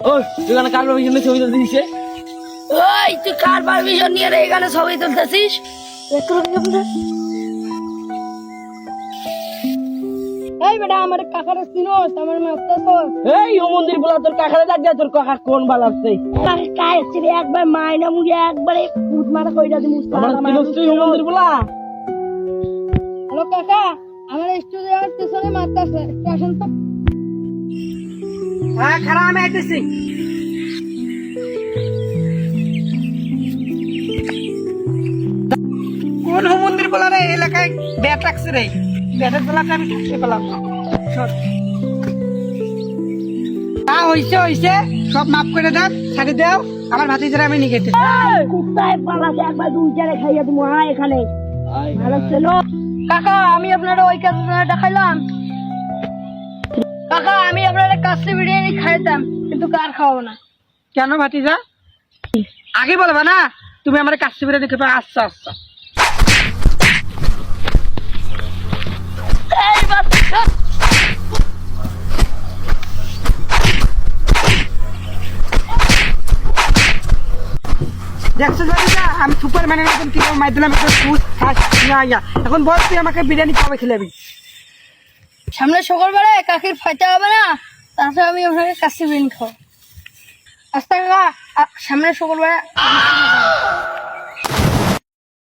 ও কার পিছনে ছবি তুলতে ওই তুই কার পারমিশন নিয়ে রে এখানে ছবি তুলতেছিস? এই বেটা আমার কাকার চিনোস আমার মাস্টার বল এই ও মন্দির বলা তোর কাকারে দেখ তোর কাকা কোন বালাচ্ছে কায় ছিল একবার মাইনা মুড়ে একবারে ফুট মারা কইরা দি আমার চিনস তুই ও মন্দির বলা হ্যালো কাকা আমার স্টুডিও স্টেশনে মারতাছে স্টেশন তো হ্যাঁ আমি আইতেছি। কোন মন্দির বলা রে এলাকায় ব্যাট রাখছে রে? ব্যাটের বেলাতে আমি থাকতে পেলাম তা হইছে হইছে সব মাফ করে দেন ছাড়ি দেও আমার ভাতিজারা আমি নিয়ে কুত্তায় পালাতে একবার দুই চারে খাইয়া তুমি এখানে। ভালো ছিল। কাকা আমি আপনার ওই কাজ দেখাইলাম। কাছে বিরিয়ানি খাইতাম কিন্তু কার খাওয়াবো না? কেন ভাতিজা? আগে বলবা না তুমি আমার কাছে বেরোনি খেতে আচ্ছা আচ্ছা দেখছ ভাতিজা আমি মতন কীভাবে মাই দিলাম একটা ফুস খাস না ইয়া। এখন বল তুই আমাকে বিরিয়ানি কবে খেলাবি? সামনে সকালবেলায় কাকির ফাইতে হবে না? তাছাড়া আমি ওখানে কাশি বিন খাও আস্তে সামনে সকালবেলা